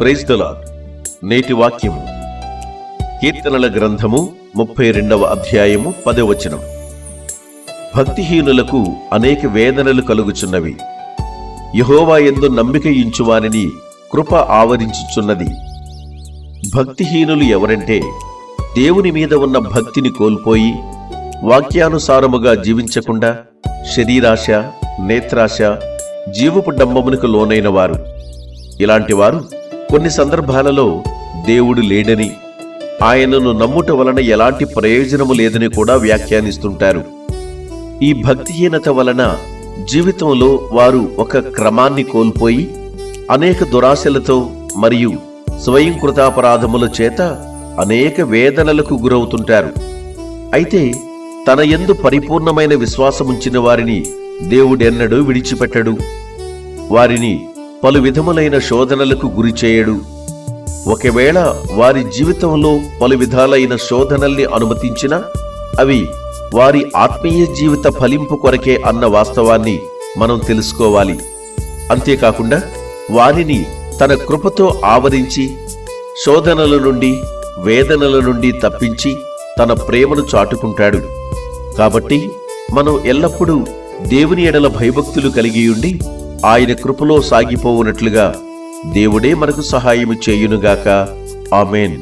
Praise the Lord నేటి వాక్యము. కీర్తనల గ్రంథము ముప్పై రెండవ అధ్యాయము పదవచనం భక్తిహీనులకు అనేక వేదనలు కలుగుచున్నవి. యహోవా ఎందు నమ్మిక ఇంచువారిని కృప ఆవరించుచున్నది. భక్తిహీనులు ఎవరంటే దేవుని మీద ఉన్న భక్తిని కోల్పోయి వాక్యానుసారముగా జీవించకుండా శరీరాశ నేత్రాశ జీవపు డంబమునకు లోనైన వారు. ఇలాంటి వారు కొన్ని సందర్భాలలో దేవుడు లేడని ఆయనను నమ్ముట వలన ఎలాంటి ప్రయోజనము లేదని కూడా వ్యాఖ్యానిస్తుంటారు. ఈ భక్తిహీనత వలన జీవితంలో వారు ఒక క్రమాన్ని కోల్పోయి అనేక దురాశలతో మరియు స్వయం కృతాపరాధముల చేత అనేక వేదనలకు గురవుతుంటారు. అయితే తన ఎందు పరిపూర్ణమైన విశ్వాసముంచిన వారిని దేవుడెన్నడూ విడిచిపెట్టడు. వారిని పలు విధములైన శోధనలకు గురి చేయడు. ఒకవేళ వారి జీవితంలో పలు విధాలైన శోధనల్ని అనుమతించినా అవి వారి ఆత్మీయ జీవిత ఫలింపు కొరకే అన్న వాస్తవాన్ని మనం తెలుసుకోవాలి. అంతేకాకుండా వారిని తన కృపతో ఆవరించి శోధనల నుండి వేదనల నుండి తప్పించి తన ప్రేమను చాటుకుంటాడు. కాబట్టి మనం ఎల్లప్పుడూ దేవుని ఎడల భయభక్తులు కలిగి ఉండి ఆయన కృపలో సాగిపోవునట్లుగా దేవుడే మనకు సహాయము చేయునుగాక. ఆమెన్.